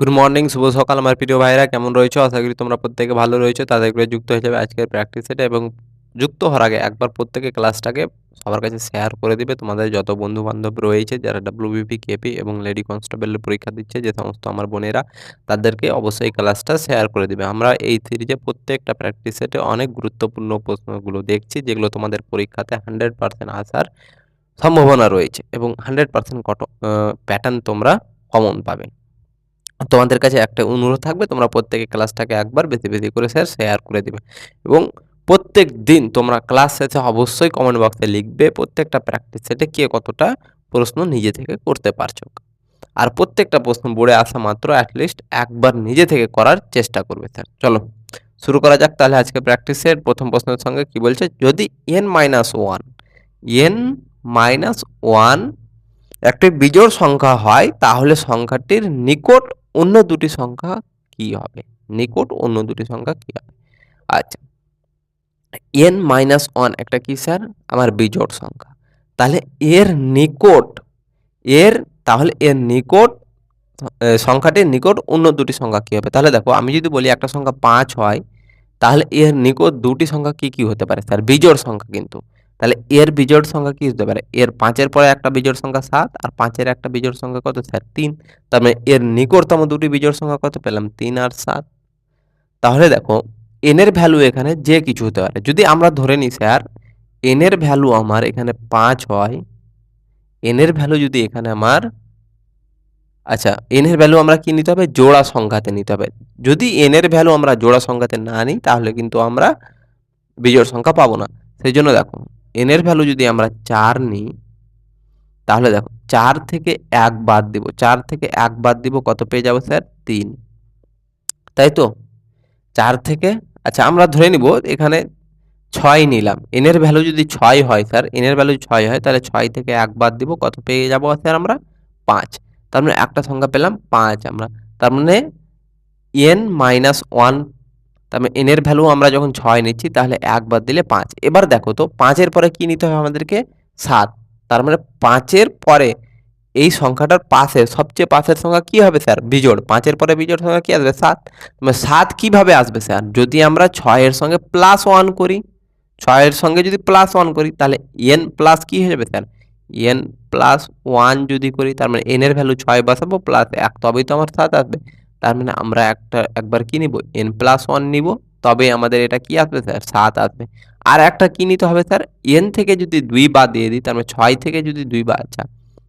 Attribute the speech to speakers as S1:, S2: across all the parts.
S1: Good morning শুভ সকাল আমার প্রিয় ভাইরা কেমন রয়েছো? আশা করি তোমরা প্রত্যেকে ভালো রয়েছো। তাদের করে যুক্ত হয়ে যাবে আজকের প্র্যাকটিস সেটা এবং যুক্ত হওয়ার আগে একবার প্রত্যেকে ক্লাসটাকে সবার কাছে শেয়ার করে দিবে। তোমাদের যত বন্ধু বান্ধব রয়েছে, যারা ডাব্লিউবিপি কেপি এবং লেডি কনস্টেবলের পরীক্ষা দিচ্ছে, যে সমস্ত আমার বোনেরা, তাদেরকে অবশ্যই ক্লাসটা শেয়ার করে দিবে। আমরা এই সিরিজে প্রত্যেকটা প্র্যাকটিস সেটে অনেক গুরুত্বপূর্ণ প্রশ্নগুলো দেখছি, যেগুলো তোমাদের পরীক্ষাতে হান্ড্রেড পার্সেন্ট আসার সম্ভাবনা রয়েছে এবং হান্ড্রেড পার্সেন্ট কট প্যাটার্ন তোমরা কমন পাবে। তোমাদের কাছে একটা অনুরোধ থাকবে, তোমরা প্রত্যেকে ক্লাসটাকে একবার বেশি বেশি করে স্যার শেয়ার করে দেবে। এবং প্রত্যেক দিন তোমরা ক্লাস শেষে অবশ্যই কমেন্ট বক্সে লিখবে, প্রত্যেকটা প্র্যাকটিস সেটে কে কতটা প্রশ্ন নিজে থেকে করতে পারছ। আর প্রত্যেকটা প্রশ্ন বোর্ডে আসা মাত্র অ্যাটলিস্ট একবার নিজে থেকে করার চেষ্টা করবে স্যার চলো, শুরু করা যাক তাহলে আজকে প্র্যাকটিসের প্রথম প্রশ্নের সঙ্গে কি বলছে? যদি N minus one N minus one একটি বিজোড় সংখ্যা হয়, তাহলে সংখ্যাটির নিকট অন্য দুটি সংখ্যা কি হবে? নিকট অন্য দুটি সংখ্যা কি হবে? আচ্ছা। এন মাইনাস ওয়ান একটা কি স্যার আমার বিজোড় সংখ্যা। তাহলে এর নিকট, এর তাহলে এর নিকট সংখ্যাটির নিকট অন্য দুটি সংখ্যা কী হবে? তাহলে দেখো, আমি যদি বলি একটা সংখ্যা পাঁচ হয়, তাহলে এর নিকট দুটি সংখ্যা কি কি হতে পারে স্যার বিজোড় সংখ্যা কিন্তু। তাহলে এর বিজোড় সংখ্যা কি হতে পারে? এর পাঁচের পরে একটা বিজোড় সংখ্যা সাত, আর পাঁচের একটা বিজোড় সংখ্যা কত? স্যার, তিন। তার মানে এর নিকটতম দুটি বিজোড় সংখ্যা কত পেলাম? তিন আর সাত। তাহলে দেখো এনের ভ্যালু এখানে যে কিছু হতে পারে। যদি আমরা ধরে নিই, স্যার এনের ভ্যালু আমার এখানে পাঁচ হয়। এনের ভ্যালু যদি এখানে আমার আচ্ছা এনের ভ্যালু আমরা কি নিতে হবে? জোড়া সংখ্যাতে নিতে হবে। যদি এনের ভ্যালু আমরা জোড়া সংখ্যাতে না নিই, তাহলে কিন্তু আমরা বিজোড় সংখ্যা পাবো না। সেই জন্য দেখো এনের ভ্যালু যদি আমরা চার নিই, তাহলে দেখো, চার থেকে এক বাদ দিব। চার থেকে এক বাদ দিব, কত পেয়ে যাব স্যার তিন। তাই তো? চার থেকে আচ্ছা আমরা ধরে নিব, এখানে ছয় নিলাম। এনের ভ্যালু যদি ছয় হয় স্যার এনের ভ্যালু ছয় হয়, তাহলে ছয় থেকে এক বাদ দিব, কত পেয়ে যাব স্যার আমরা? পাঁচ। তার মানে একটা সংখ্যা পেলাম পাঁচ আমরা। তার মানে এন মাইনাস ওয়ান মানে এনের ভ্যালু আমরা যখন ছয় নিচ্ছি, তাহলে এক বাদ দিলে পাঁচ। এবার দেখো তো, পাঁচের পরে কি নিতে হবে আমাদেরকে? সাত। তার মানে পাঁচের পরে এই সংখ্যাটার পাশে সবচেয়ে পাশের সংখ্যা কি হবে স্যার? বিজোড়। পাঁচের পরে বিজোড় সংখ্যা কি আসবে? সাত। মানে সাত কীভাবে আসবে স্যার? যদি আমরা ছয়ের সঙ্গে প্লাস ওয়ান করি, ছয়ের সঙ্গে যদি প্লাস ওয়ান করি, তাহলে এন প্লাস কি হয়ে যাবে স্যার? এন প্লাস ওয়ান যদি করি, তার মানে এনের ভ্যালু ছয় বসাবো প্লাস এক। তবেই তো আমার সাত আসবে। তার মানে আমরা একটা, একবার কি নিব? এন প্লাস ওয়ান নিব। তবে আমাদের এটা কি আসবে স্যার? সাত আসবে। আর একটা কি নিতে হবে স্যার? এন থেকে যদি দুই বাদ দিয়ে দিই, তার মানে ছয় থেকে যদি দুই বাদ আচ্ছা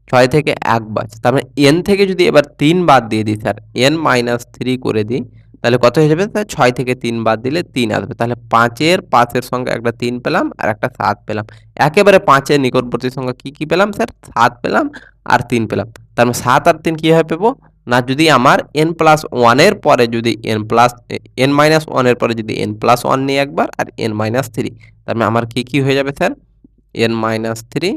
S1: ছয় থেকে এক বাদ তার মানে এন থেকে যদি এবার তিন বাদ দিয়ে দিই স্যার এন মাইনাস থ্রি করে দিই, তাহলে কত হয়ে যাবে স্যার? ছয় থেকে তিন বাদ দিলে তিন আসবে। তাহলে পাঁচের পাঁচের সঙ্গে একটা তিন পেলাম আর একটা সাত পেলাম। একেবারে পাঁচের নিকটবর্তী সংখ্যা কি কি পেলাম স্যার? সাত পেলাম আর তিন পেলাম। তার মানে সাত আর তিন কীভাবে পেবো? না যদি আমার এন প্লাস ওয়ানের পরে যদি এন প্লাস এন মাইনাস ওয়ানের পরে যদি এন প্লাস ওয়ান নিই একবার আর এন মাইনাস থ্রি তার মানে আমার কি কি হয়ে যাবে স্যার? এন মাইনাস থ্রি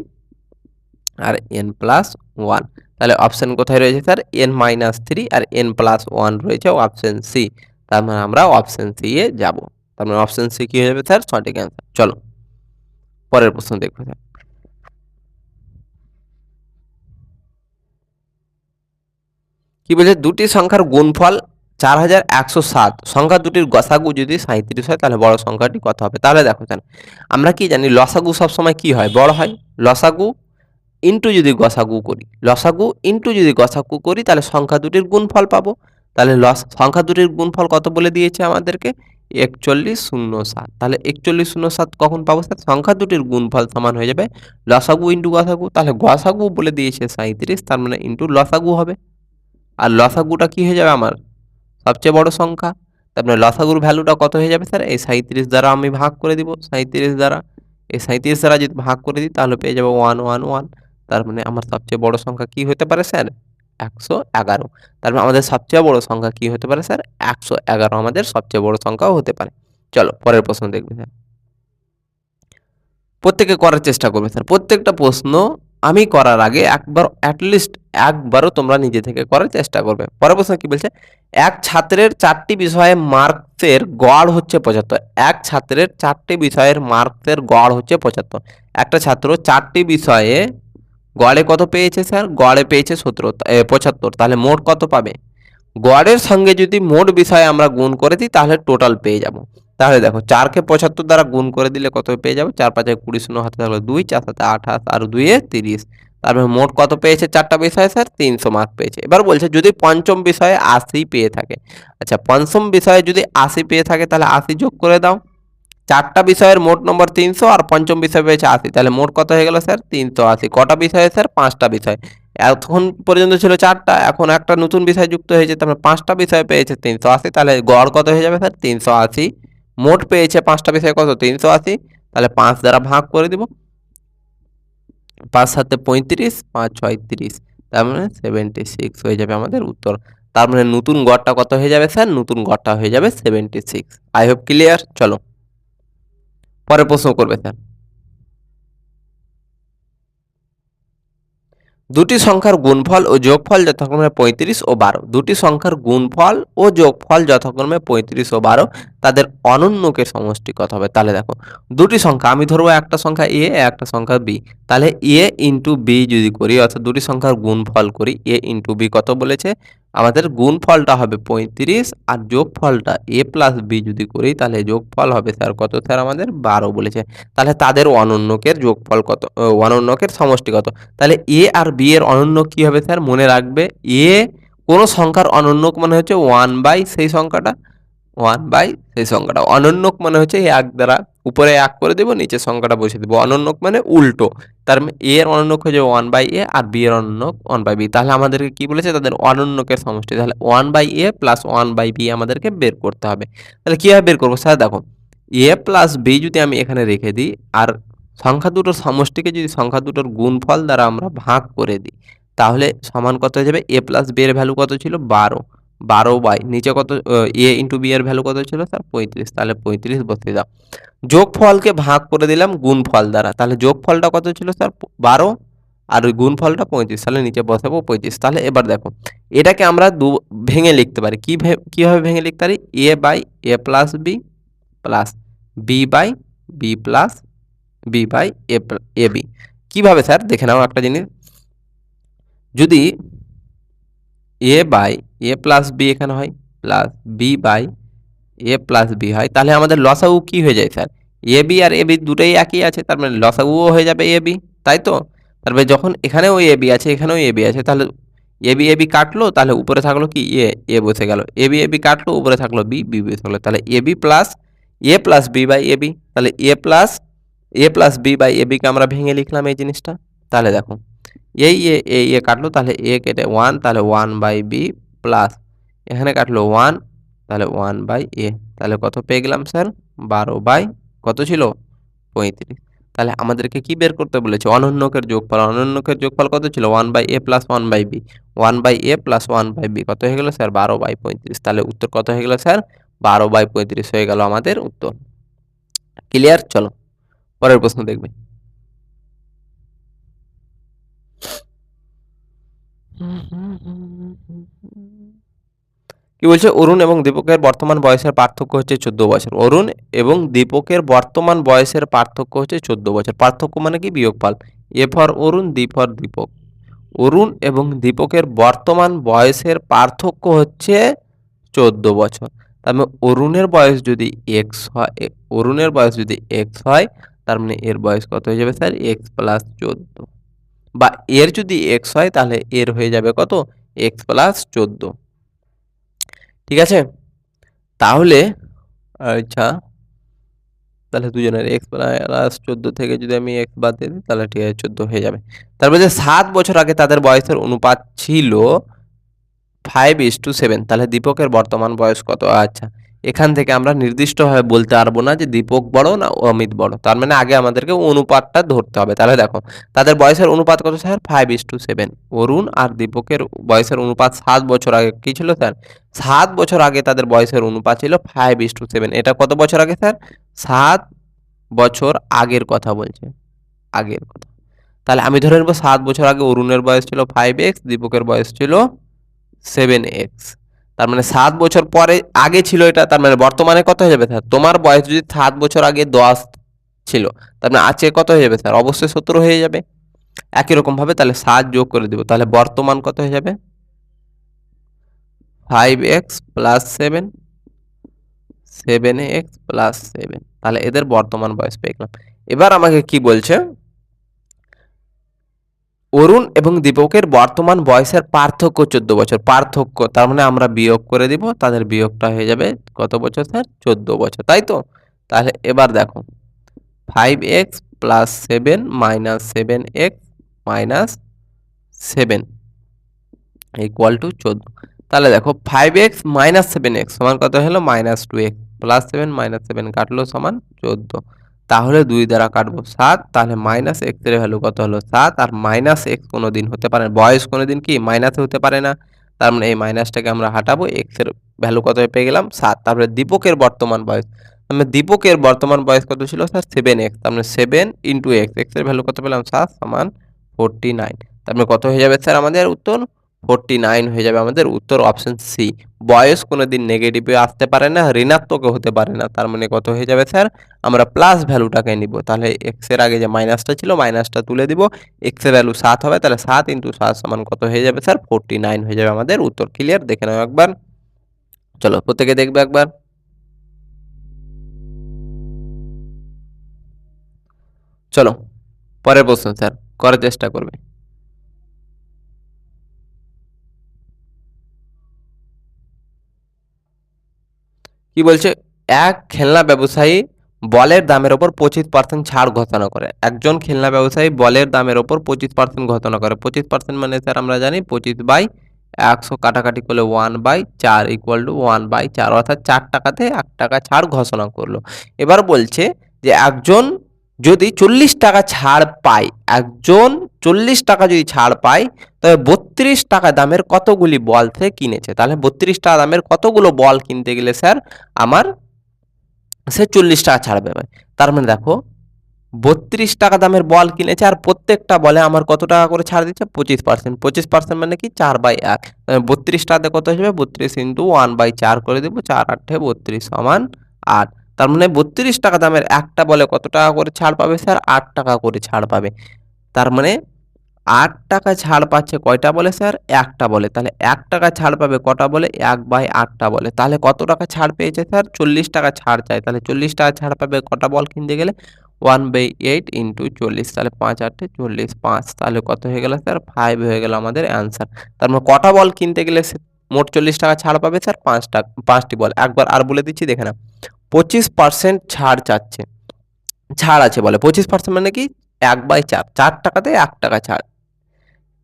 S1: আর এন প্লাস ওয়ান তাহলে অপশান কোথায় রয়েছে স্যার? এন মাইনাস থ্রি আর এন প্লাস ওয়ান রয়েছে অপশান সি তার মানে আমরা অপশান সি এ যাব। তার মানে অপশান সি কী হয়ে যাবে স্যার? সঠিক অ্যান্সার চলো, পরের প্রশ্ন দেখব স্যার। কি বলছে? দুটি সংখ্যার গুণফল চার হাজার একশো সাত। সংখ্যা দুটির গসাগু যদি সাঁত্রিশ হয়, তাহলে বড় সংখ্যাটি কত হবে? তাহলে দেখো স্যার আমরা কি জানি লসাগু সবসময় কি হয়? বড় হয়। লসাগু ইন্টু যদি গসাগু করি, লসাগু ইন্টু যদি গসাগু করি, তাহলে সংখ্যা দুটির গুণফল পাবো। তাহলে লস, সংখ্যা দুটির গুণফল কত বলে দিয়েছে আমাদেরকে? একচল্লিশ শূন্য সাত। তাহলে একচল্লিশ শূন্য সাত কখন পাবো স্যার? সংখ্যা দুটির গুণফল সমান হয়ে যাবে। লসাগু ইন্টু গসাগু, তাহলে গসাগু বলে দিয়েছে সাঁত্রিশ তার মানে ইন্টু লসাগু হবে। আর লসাগুটা কি হয়ে যাবে আমার? সবচেয়ে বড় সংখ্যা? তার মানে লসাগুর ভ্যালুটা কত হয়ে যাবে স্যার এই সাঁত্রিশ দ্বারা আমি ভাগ করে দিব সাঁত্রিশ দ্বারা। এই সাঁত্রিশ দ্বারা যদি ভাগ করে দিই, তাহলে পেয়ে যাব ওয়ান ওয়ান ওয়ান তার মানে আমার সবচেয়ে বড় সংখ্যা কি হতে পারে স্যার একশো এগারো। তার মানে আমাদের সবচেয়ে বড় সংখ্যা কি হতে পারে স্যার একশো এগারো। আমাদের সবচেয়ে বড় সংখ্যাও হতে পারে। চলো, পরের প্রশ্ন দেখবে স্যার প্রত্যেকে করার চেষ্টা করবে স্যার প্রত্যেকটা প্রশ্ন আমি করার আগে একবার অ্যাটলিস্ট একবারও তোমরা নিজে থেকে করার চেষ্টা করবে। পরের প্রশ্ন কি বলছে? এক ছাত্রের চারটি বিষয়ে মার্কসের গড় হচ্ছে পঁচাত্তর। এক ছাত্রের চারটি বিষয়ের মার্কসের গড় হচ্ছে পঁচাত্তর। একটা ছাত্র চারটি বিষয়ে গড়ে কত পেয়েছে স্যার? গড়ে পেয়েছে সতেরো পঁচাত্তর। তাহলে মোট কত পাবে? গড়ের সঙ্গে যদি মোট বিষয়ে আমরা গুণ করে দিই, তাহলে টোটাল পেয়ে যাব। তাহলে দেখো চারকে পঁচাত্তর দ্বারা গুণ করে দিলে কত পেয়ে যাবে? চার পাঁচে কুড়ি শূন্য হাতে থাকল দুই, চার সাথে আঠাশ আর দুইয়ে তিরিশ। তারপরে মোট কত পেয়েছে? চারটা বিষয়ে স্যার, তিনশো মার্ক পেয়েছে। এবার বলছে যদি পঞ্চম বিষয়ে আশি পেয়ে থাকে। আচ্ছা পঞ্চম বিষয়ে যদি আশি পেয়ে থাকে তাহলে আশি যোগ করে দাও। চারটা বিষয়ের মোট নম্বর তিনশো আর পঞ্চম বিষয় পেয়েছে আশি। তাহলে মোট কত হয়ে গেল স্যার? তিনশো আশি। কটা বিষয়ে স্যার? পাঁচটা বিষয়। এখন পর্যন্ত ছিল চারটা, এখন একটা নতুন বিষয় যুক্ত হয়েছে, তারপরে পাঁচটা বিষয় পেয়েছে তিনশো আশি। তাহলে গড় কত হয়ে যাবে স্যার? তিনশো আশি। মোট পেয়েছে পাঁচটা বিষয় কত? তিনশো আশি। তাহলে পাঁচ দ্বারা ভাগ করে দিব। পাঁচ সাথে পঁয়ত্রিশ, পাঁচ ছয় তিরিশ। তার মানে সেভেন্টি সিক্স হয়ে যাবে আমাদের উত্তর। তার মানে নতুন গড়টা কত হয়ে যাবে স্যার? নতুন গড়টা হয়ে যাবে seventy six I hope clear চলো। পরে প্রশ্ন করবে স্যার। দুটি সংখ্যার গুণফল ও যোগফল যথাক্রমে পঁয়ত্রিশ ও বারো। দুটি সংখ্যার গুণফল ও যোগফল যথাক্রমে পঁয়ত্রিশ ও বারো, তাদের অনন্যকে সমষ্টি কত হবে? তাহলে দেখো, দুটি সংখ্যা, আমি ধরবো একটা সংখ্যা এ, একটা সংখ্যা বি। তাহলে এ ইন্টু বি যদি করি, অর্থাৎ দুটি সংখ্যার গুণফল করি, এ ইন্টু বি কত বলেছে? আমাদের গুণ ফলটা হবে পঁয়ত্রিশ আর যোগ ফলটা এ প্লাস বি যদি করি, তাহলে যোগ ফল হবে স্যার কত স্যার আমাদের? বারো বলেছে। তাহলে তাদের অনন্যকের যোগফল কত? অনন্যকের সমষ্টি কত? তাহলে এ আর বি এর অনন্য কি হবে স্যার? মনে রাখবে, এ কোনো সংখ্যার অনন্যক মানে হচ্ছে ওয়ান বাই সেই সংখ্যাটা, ওয়ান বাই সেই সংখ্যাটা। অনন্যক মানে হচ্ছে এক দ্বারা উপরে এক করে দেবো নিচে সংখ্যাটা বসে দেবো। অনন্যক মানে উল্টো। তার মানে এ এর অনন্যক হয়ে যাবে ওয়ান বাই এ আর বি এর অনন্যক ওয়ান বাই বি তাহলে আমাদেরকে কি বলেছে? তাদের অনন্যকের সমষ্টি। তাহলে one by A plus one by B আমাদেরকে বের করতে হবে। তাহলে কীভাবে বের করব? স্যার, দেখো এ প্লাস বি যদি আমি এখানে রেখে দিই আর সংখ্যা দুটোর সমষ্টিকে যদি সংখ্যা দুটোর গুণফল দ্বারা আমরা ভাগ করে দিই, তাহলে সমান কত হয়ে যাবে? এ প্লাস বি এর ভ্যালু কত ছিল? বারো। বারো বাই নিচে কত, এ ইন্টু বি এর ভ্যালু কত ছিল স্যার পঁয়ত্রিশ। তাহলে পঁয়ত্রিশ বসিয়ে দাও। যোগফলকে ভাগ করে দিলাম গুণফল দ্বারা। তাহলে যোগফলটা কত ছিল স্যার বারো আর ওই গুণফলটা পঁয়ত্রিশ। তাহলে নিচে বসাবো পঁয়ত্রিশ। তাহলে এবার দেখো, এটাকে আমরা দু, ভেঙে লিখতে পারি। কী কীভাবে ভেঙে লিখতে পারি? A by A plus B plus B by B plus B by A A B কীভাবে স্যার দেখে নাও একটা জিনিস। যদি A by A plus B এখানে হয় plus B by A plus B হয়। তাহলে আমাদের লসাগু কী হয়ে যায় স্যার? এ বি আর এ বি দুটোই একই আছে, তার মানে লসাগুও হয়ে যাবে এ বি তাই তো? তারপরে যখন এখানেও এ বি আছে, এখানেও এ বি আছে, তাহলে এ বি এ বি কাটলো, তাহলে উপরে থাকল কি? এ এ বসে গেল। এ বি এ বি কাটলো, উপরে থাকল বি বি বসে গেলো। তাহলে A B plus A plus B by A B তাহলে A plus A plus B by A বিকে আমরা ভেঙে লিখলাম এই জিনিসটা। তাহলে দেখো এই এ এ এ কাটলো, তাহলে এ কেটে ওয়ান তাহলে ওয়ান বাই বি প্লাস এখানে কাটলো ওয়ান তাহলে ওয়ান বাই এ তাহলে কত পেয়ে গেলাম স্যার বারো বাই কত ছিল? পঁয়ত্রিশ। তাহলে আমাদেরকে কি বের করতে বলেছে? অনন্যকের যোগফল অনন্যকের যোগফল কত ছিল? One by A plus one by B one by A plus one by B কত হয়ে গেল স্যার বারো বাই পঁয়ত্রিশ। তাহলে উত্তর কত হয়ে গেল স্যার বারো বাই পঁয়ত্রিশ হয়ে গেল আমাদের উত্তর। ক্লিয়ার চলো, পরের প্রশ্ন দেখবে। কি বলছে? অরুণ এবং দীপকের বর্তমান বয়সের পার্থক্য হচ্ছে চোদ্দ বছর। অরুণ এবং দীপকের বর্তমান বয়সের পার্থক্য হচ্ছে চোদ্দ বছর। পার্থক্য মানে কি? বিয়োগফল। A for Arun, D for Dipak. Arun এবং দীপকের বর্তমান বয়সের পার্থক্য হচ্ছে চোদ্দ বছর। তার মানে অরুণের বয়স যদি এক্স হয় অরুণের বয়স যদি এক্স হয়, তার মানে এর বয়স কত হয়ে যাবে স্যার? এক্স প্লাস চোদ্দ। বা এর যদি এক্স হয় তাহলে এর হয়ে যাবে কত? এক্স প্লাস চোদ্দ। ঠিক আছে? তাহলে আচ্ছা তাহলে দুজনের এক্স প্লাস চোদ্দ থেকে যদি আমি এক্স বাদ দিই, তাহলে ঠিক আছে চোদ্দ হয়ে যাবে। তারপরে যে সাত বছর আগে তাদের বয়সের অনুপাত ছিল ফাইভ ইস টু সেভেন তাহলে দীপকের বর্তমান বয়স কত? আচ্ছা এখান থেকে আমরা নির্দিষ্টভাবে বলতে পারব না যে দীপক বড় না অমিত বড়। তার মানে আগে আমাদেরকে অনুপাতটা ধরতে হবে। তাহলে দেখো, তাদের বয়সের অনুপাত কত sir? Five is to seven Arun আর দীপকের বয়সের অনুপাত সাত বছর আগে কী ছিল স্যার? সাত বছর আগে তাদের বয়সের অনুপাত ছিল ফাইভ ইস টু সেভেন এটা কত বছর আগে স্যার? সাত বছর আগের কথা বলছে। আগের কথা। তাহলে আমি ধরে নেব সাত বছর আগে অরুণের বয়স ছিল ফাইভ এক্স দীপকের বয়স ছিল সেভেন এক্স তার মানে সাত বছর পরে, আগে ছিল এটা, তার মানে বর্তমানে কত হয়ে যাবে স্যার? তোমার বয়স যদি সাত বছর আগে দশ ছিল, তার মানে আজকে কত হয়ে যাবে স্যার? অবশ্যই সতেরো হয়ে যাবে। একই রকমভাবে তাহলে সাত যোগ করে দেবো, তাহলে বর্তমান কত হয়ে যাবে? Five X plus seven seven X plus seven তাহলে এদের বর্তমান বয়স পেয়ে গেলাম। এবার আমাকে কি বলছে? অরুণ এবং দীপকের বর্তমান বয়সের পার্থক্য চোদ্দ বছর। পার্থক্য, তার মানে আমরা বিয়োগ করে দিব, তাদের বিয়োগটা হয়ে যাবে কত বছর স্যার? চোদ্দ বছর, তাই তো? তাহলে এবার দেখো five x plus seven minus seven x minus seven equal to চোদ্দ। তাহলে দেখো five x minus seven x সমান কত হলো? Minus two x plus seven minus seven কাটলো সমান চোদ্দ। তাহলে দুই দ্বারা কাটবো সাত, তাহলে মাইনাস এক্সের ভ্যালু কত হলো সাত? আর মাইনাস এক্স কোনো দিন হতে পারে বয়স কোনো দিন কি মাইনাসে হতে পারে না। তার মানে এই মাইনাসটাকে আমরা হাঁটাবো এক্সের ভ্যালু কত পেয়ে গেলাম? সাত। তারপরে দীপকের বর্তমান বয়স। মানে দীপকের বর্তমান বয়স কত ছিল? স্যার সেভেন এক্স তার মানে সেভেন ইন্টু এক্স এক্সের ভ্যালু কত পেলাম? সাত সমান ফোরটি নাইন তার মানে কত হয়ে যাবে স্যার আমাদের উত্তর? ফোরটি নাইন হয়ে যাবে আমাদের উত্তর অপশন সি বয়স কোনো দিন নেগেটিভে আসতে পারে না, ঋণাত্মকও হতে পারে না, তার মানে কত হয়ে যাবে স্যার আমরা প্লাস ভ্যালুটাকে নিব, তাহলে এক্সের আগে যে মাইনাসটা ছিল মাইনাসটা তুলে দিব এক্সের ভ্যালু সাত হবে, তাহলে সাত ইন্টু সাত সমান কত হয়ে যাবে স্যার ফোরটি নাইন হয়ে যাবে আমাদের উত্তর ক্লিয়ার দেখে নাও একবার। চলো, প্রত্যেকে দেখবে একবার। চলো, পরের প্রশ্ন স্যার করার চেষ্টা করবে। কি বলছে? এক খেলনা ব্যবসায়ী বলের দামের ওপর পঁচিশ পার্সেন্ট ছাড় ঘোষণা করে। একজন খেলনা ব্যবসায়ী বলের দামের ওপর পঁচিশ পার্সেন্ট ঘোষণা করে। পঁচিশ পার্সেন্ট মানে স্যার আমরা জানি পঁচিশ বাই একশো কাটাকাটি করলে ওয়ান বাই চার ইকুয়াল টু ওয়ান বাই চার, অর্থাৎ চার টাকাতে এক টাকা ছাড় ঘোষণা করল। এবার বলছে যে একজন যদি চল্লিশ টাকা ছাড় পায়, একজন চল্লিশ টাকা যদি ছাড় পায়, তবে বত্রিশ টাকা দামের কতগুলি বল সে কিনেছে? তাহলে বত্রিশ টাকা দামের কতগুলো বল কিনতে গেলে স্যার আমার সে চল্লিশ টাকা ছাড় পাবে। তার মানে দেখো, বত্রিশ টাকা দামের বল কিনেছে আর প্রত্যেকটা বলে আমার কত টাকা করে ছাড় দিচ্ছে? পঁচিশ পার্সেন্ট পঁচিশ পার্সেন্ট মানে কি? চার বাই এক। বত্রিশ টাকাতে কত হিসেবে বত্রিশ ইন্টু ওয়ান বাই চার করে দেবো, চার আটে বত্রিশ সমান আট। তার মানে বত্রিশ টাকা দামের একটা বলে কত টাকা করে ছাড় পাবে স্যার? আট টাকা করে ছাড় পাবে। তার মানে আট টাকা ছাড় পাচ্ছে কয়টা বলে স্যার? একটা বলে। তাহলে এক টাকা ছাড় পাবে কটা বলে? এক বাই আটটা বলে। তাহলে কত টাকা ছাড় পেয়েছে স্যার? চল্লিশ টাকা ছাড় চাই তাহলে চল্লিশ টাকা ছাড় পাবে কটা বল কিনতে গেলে? ওয়ান বাই এইট ইন্টু চল্লিশ। তাহলে পাঁচ আটে চল্লিশ পাঁচ। তাহলে কত হয়ে গেল স্যার? ফাইভ হয়ে গেল আমাদের অ্যান্সার। তার মানে কটা বল কিনতে গেলে মোট চল্লিশ টাকা ছাড় পাবে স্যার? পাঁচটা, পাঁচটি বল। একবার আর বলে দিচ্ছি, দেখে না পঁচিশ পার্সেন্ট ছাড় চাচ্ছে। ছাড় আছে বলে। পঁচিশ পার্সেন্ট মানে কি? এক বাই চার। চার টাকাতে এক টাকা ছাড়।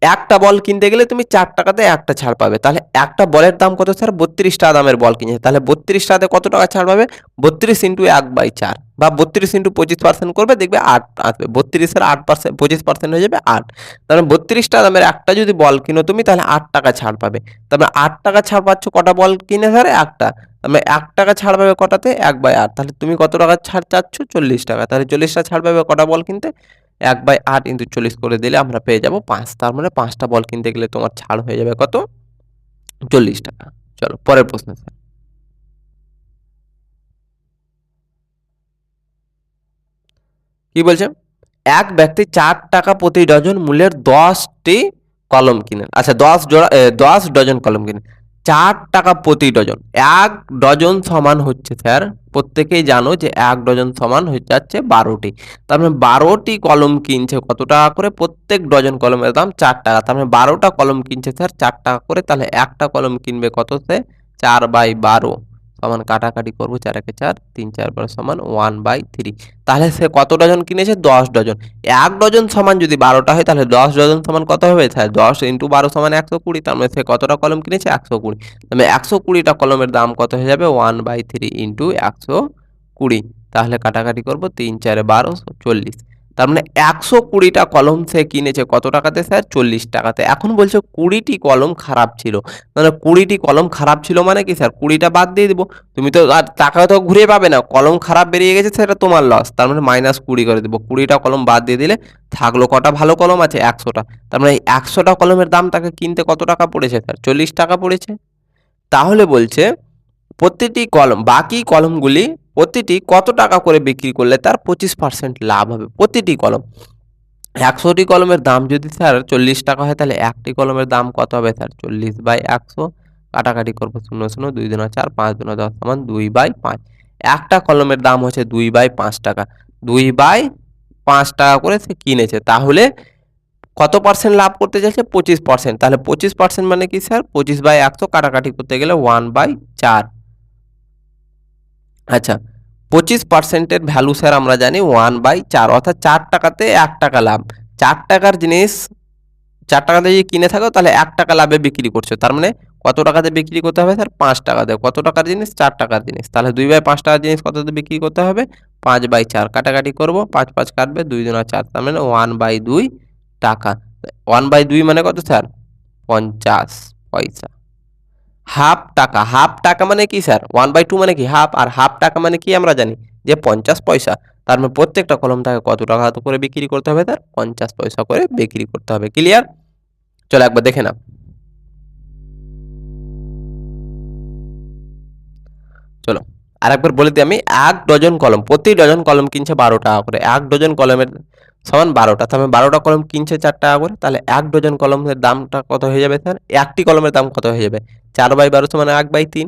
S1: একটা বল কিনতে গেলে তুমি চার টাকাতে একটা ছাড় পাবে। তাহলে একটা বলের দাম কত স্যার? বত্রিশ টাকা দামের বল কিনেছে। তাহলে বত্রিশ টাকাতে কত টাকা ছাড় পাবে? বত্রিশ ইন্টু এক বাই চার। বা বত্রিশ ইন্টু পঁচিশ পার্সেন্ট করবে, দেখবে আট আসবে। বত্রিশের আট পার্সেন্ট পঁচিশ পার্সেন্ট হয়ে যাবে আট। তাহলে বত্রিশটা দামের একটা যদি বল কিনো তুমি, তাহলে আট টাকা ছাড় পাবে। তাহলে আট টাকা ছাড় পাচ্ছ, কটা বল কিনে স্যার একটা। তাহলে এক টাকা ছাড় পাবে কটাতে? এক বাই আট। তাহলে তুমি কত টাকা ছাড় চাচ্ছ? চল্লিশ টাকা। তাহলে চল্লিশটা ছাড় পাবে কটা বল কিনতে? এক বাই আট ইন্টু চল্লিশ করে দিলে আমরা পেয়ে যাব পাঁচ। তার মানে পাঁচটা বল কিনতে গেলে তোমার ছাড় হয়ে যাবে কত? চল্লিশ টাকা। চলো, পরের প্রশ্ন কি বলছে? এক ব্যক্তি চার টাকা প্রতি ডজন মূল্যের দশটি কলম কিনেন। আচ্ছা দশ জোড়া দশ ডজন কলম কিনেন। চার টাকা প্রতি ডজন। এক ডজন সমান হচ্ছে, স্যার। প্রত্যেকেই জানো যে এক ডজন সমান হয়ে যাচ্ছে বারোটি। তার মানে বারোটি কলম কিনছে কত টাকা করে? প্রত্যেক ডজন কলমের দাম চার টাকা। তার মানে বারোটা কলম কিনছে, স্যার। চার টাকা করে, তাহলে একটা কলম কিনবে কত সে চার বাই বারো। সমান কাটাকাটি করব চার একে চার, তিন চার বারো সমান ওয়ান বাই থ্রি তাহলে সে কত ডজন কিনেছে? দশ ডজন এক ডজন সমান যদি বারোটা হয়, তাহলে দশ ডজন সমান কত হবে? তাহলে দশ ইন্টু বারো সমান একশো কুড়ি, তার মানে সে কতটা কলম কিনেছে? একশো কুড়ি। তাহলে একশো কুড়িটা কলমের দাম কত হয়ে যাবে? ওয়ান বাই থ্রি ইন্টু একশো কুড়ি। তাহলে কাটাকাটি করব, তিন চারে বারো, চল্লিশ। তার মানে একশো কুড়িটা কলম সে কিনেছে। কত টাকাতে স্যার? চল্লিশ টাকাতে। এখন বলছে কুড়িটি কলম খারাপ ছিল। মানে কুড়িটি কলম খারাপ ছিল মানে কি স্যার? কুড়িটা বাদ দিয়ে দেবো। তুমি তো আর টাকা তো ঘুরে পাবে না। কলম খারাপ বেরিয়ে গেছে সেটা তোমার লস তার মানে মাইনাস কুড়ি করে দেবো। কুড়িটা কলম বাদ দিয়ে দিলে থাকল কটা? ভালো কলম আছে, একশোটা। তার মানে এই একশোটা কলমের দাম তাকে কিনতে কত টাকা পড়েছে স্যার? চল্লিশ টাকা পড়েছে। তাহলে বলছে প্রতিটি কলম, বাকি কলমগুলি প্রতিটি কত টাকা করে বিক্রি করলে তার পঁচিশ পার্সেন্ট লাভ হবে? প্রতিটি কলম। একশোটি কলমের দাম যদি স্যার চল্লিশ টাকা হয়, তাহলে একটি কলমের দাম কত হবে স্যার? চল্লিশ বাই একশো। কাটাকাটি করব শূন্য শূন্য, দুই দুনা চার, পাঁচ দুনা দশ সমান দুই বাই পাঁচ। একটা কলমের দাম হচ্ছে দুই বাই পাঁচ টাকা। দুই বাই পাঁচ টাকা করে সে কিনেছে। তাহলে কত পার্সেন্ট লাভ করতে চাইছে? পঁচিশ পার্সেন্ট তাহলে পঁচিশ পার্সেন্ট মানে কি স্যার? পঁচিশ বাই একশো কাটাকাটি করতে গেলে ওয়ান বাই চার। আচ্ছা পঁচিশ পার্সেন্টের ভ্যালু স্যার আমরা জানি ওয়ান বাই চার, অর্থাৎ চার টাকাতে এক টাকা লাভ। চার টাকার জিনিস, চার টাকাতে যদি কিনে থাকো তাহলে এক টাকা লাভে বিক্রি করছ। তার মানে কত টাকাতে বিক্রি করতে হবে স্যার পাঁচ টাকাতে কত টাকার জিনিস? চার টাকার জিনিস। তাহলে দুই বাই পাঁচ টাকার জিনিস কততে বিক্রি করতে হবে? পাঁচ বাই চার। কাটাকাটি করব, পাঁচ পাঁচ কাটবে, দুই দুনা চার, তার মানে ওয়ান বাই দুই টাকা। ওয়ান বাই দুই মানে কত স্যার পঞ্চাশ পয়সা। হাফ টাকা হাফ টাকা মানে কি স্যার? ওয়ান বাই টু মানে কি? হাফ আর হাফ টাকা মানে কি আমরা জানি? যে পঞ্চাশ পয়সা। তার মানে প্রত্যেকটা কলম তাকে কত টাকা করে বিক্রি করতে হবে তার পঞ্চাশ পয়সা করে বিক্রি করতে হবে। ক্লিয়ার চলো একবার দেখে নাও। চলো আর একবার বলে দিই আমি, এক ডজন কলম, প্রতি ডজন কলম কিনছে বারো টাকা করে। এক ডজন কলমের সমান বারোটা। তাহলে বারোটা কলম কিনছে চার টাকা করে, তাহলে এক ডজন কলমের দামটা কত হয়ে যাবে? স্যার একটি কলমের দাম কত হয়ে যাবে? চার বাই বারো সমান এক বাই তিন।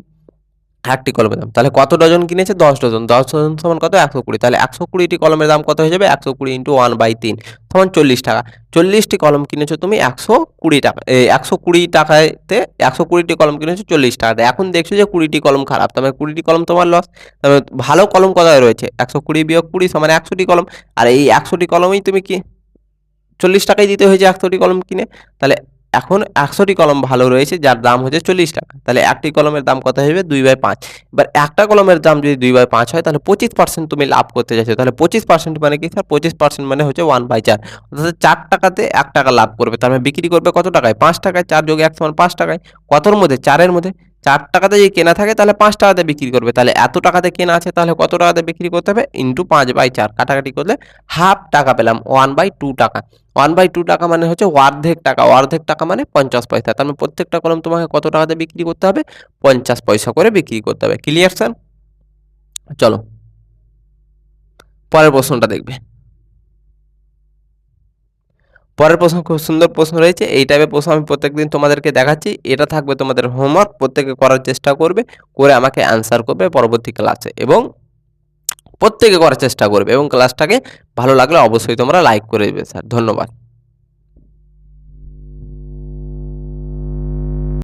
S1: একটি কলমের দাম। তাহলে কত ডজন কিনেছে? দশ ডজন। দশ ডজন সমান কত? একশো কুড়ি। তাহলে একশো কুড়িটি কলমের দাম কত হয়ে যাবে? একশো কুড়ি ইন্টু ওয়ান বাই তিন সমান চল্লিশ টাকা। চল্লিশটি কলম কিনেছো তুমি, একশো কুড়ি টাকা। একশো কুড়ি টাকাতে একশো কুড়িটি কলম কিনেছো, চল্লিশ টাকাতে এখন দেখছ যে কুড়িটি কলম খারাপ। তবে কুড়িটি কলম তোমার লস তবে ভালো কলম কোথায় রয়েছে? একশো কুড়ি বিয়োগ কুড়ি সমান একশোটি কলম। আর এই একশোটি কলমই তুমি কি চল্লিশ টাকায় দিতে হয়েছে একশোটি কলম কিনে? তাহলে এখন একশোটি কলম ভালো রয়েছে, যার দাম হচ্ছে চল্লিশ টাকা। তাহলে একটি কলমের দাম কত হবে দুই বাই পাঁচ। এবার একটা কলমের দাম যদি দুই বাই পাঁচ হয়, তাহলে পঁচিশ পার্সেন্ট তুমি লাভ করতে চাইছো। তাহলে পঁচিশ পার্সেন্ট মানে কি স্যার পঁচিশ পার্সেন্ট মানে হচ্ছে ওয়ান বাই চার। অর্থাৎ চার টাকাতে এক টাকা লাভ করবে। তার মানে বিক্রি করবে কত টাকায়? পাঁচ টাকায়। চার যোগে এক সমান পাঁচ টাকায়। কতর মধ্যে? চারের মধ্যে। চার টাকাতে যদি কেনা থাকে, তাহলে পাঁচ টাকাতে বিক্রি করবে। তাহলে এত টাকাতে কেনা আছে, তাহলে কত টাকাতে বিক্রি করতে হবে? ইন্টু পাঁচ বাই চার। কাটাকাটি করলে হাফ টাকা পেলাম ওয়ান বাই টু টাকা। ওয়ান বাই টু টাকা মানে হচ্ছে অর্ধেক টাকা। অর্ধেক টাকা মানে পঞ্চাশ পয়সা। তার মানে প্রত্যেকটা কলম তোমাকে কত টাকাতে বিক্রি করতে হবে? পঞ্চাশ পয়সা করে বিক্রি করতে হবে। ক্লিয়ার স্যার চলো। পরের প্রশ্নটা দেখবে। পরের প্রশ্ন, খুব সুন্দর প্রশ্ন রয়েছে। এই টাইপের প্রশ্ন আমি প্রত্যেকদিন তোমাদেরকে দেখাচ্ছি। এটা থাকবে তোমাদের হোমওয়ার্ক প্রত্যেকে করার চেষ্টা করবে, করে আমাকে অ্যান্সার করবে পরবর্তী ক্লাসে এবং প্রত্যেকে করার চেষ্টা করবে এবং ক্লাসটাকে ভালো লাগলে অবশ্যই তোমরা লাইক করে দেবে স্যার ধন্যবাদ।